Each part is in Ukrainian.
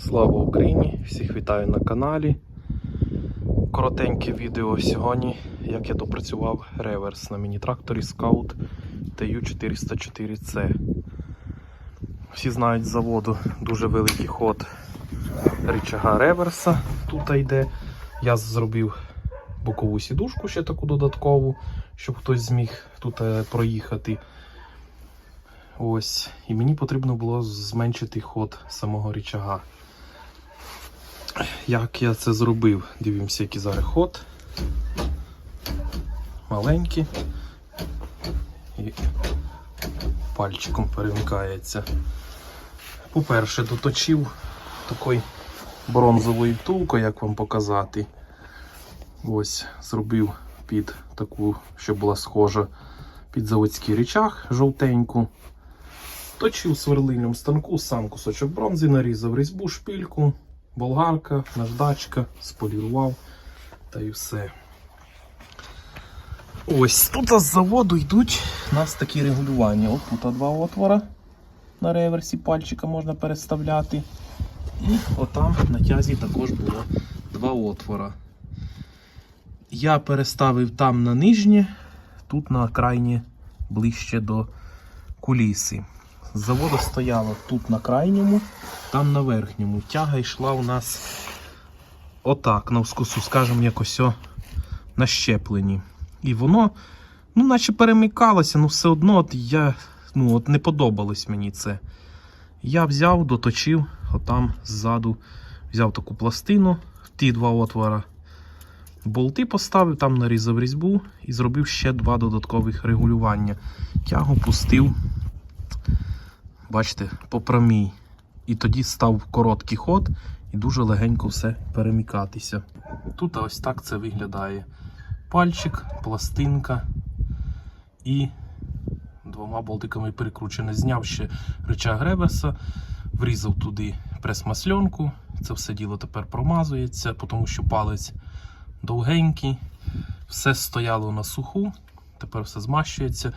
Слава Україні! Всіх вітаю на каналі. Коротеньке відео сьогодні, як я допрацював реверс на міні-тракторі Scout TU404C. Всі знають з заводу дуже великий ход рычага реверса. Тут йде. Я зробив бокову сідушку ще таку додаткову, щоб хтось зміг тут е, проїхати. Ось, і мені потрібно було зменшити ход самого рычага. Як я це зробив? Дивимося, який зараз ход. Маленький. І пальчиком перемикається. По-перше, доточив такою бронзовою втулкою, як вам показати. Ось, зробив під таку, щоб була схожа під заводський речах жовтеньку. Точив сверлильним станку, сам кусочок бронзи, нарізав різьбу, шпильку, болгарка, наждачка, сполірував та і все. Ось тут з заводу йдуть у нас такі регулювання. От тут два отвора на реверсі пальчика можна переставляти. І отам на тязі також було два отвора. Я переставив там на нижнє, тут на крайнє ближче до куліси. З заводу стояла тут на крайньому, там на верхньому. Тяга йшла у нас отак, навскосу, скажімо, якось о, на щепленні. І воно, ну, наче перемикалося, ну все одно от я, ну, от не подобалось мені це. Я взяв, доточив, отам ззаду взяв таку пластину, ті два отвора. Болти поставив, там нарізав різьбу і зробив ще два додаткових регулювання. Тягу пустив бачите, по прямій. І тоді став короткий ход і дуже легенько все перемікатися. Тут ось так це виглядає. Пальчик, пластинка і двома болтиками перекручене. Зняв ще рычаг реверса, врізав туди прес-масльонку. Це все діло тепер промазується, тому що палець довгенький. Все стояло на суху, тепер все змащується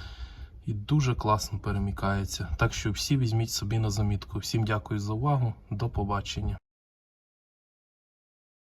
і дуже класно перемікається. Так що всі візьміть собі на замітку. Всім дякую за увагу. До побачення.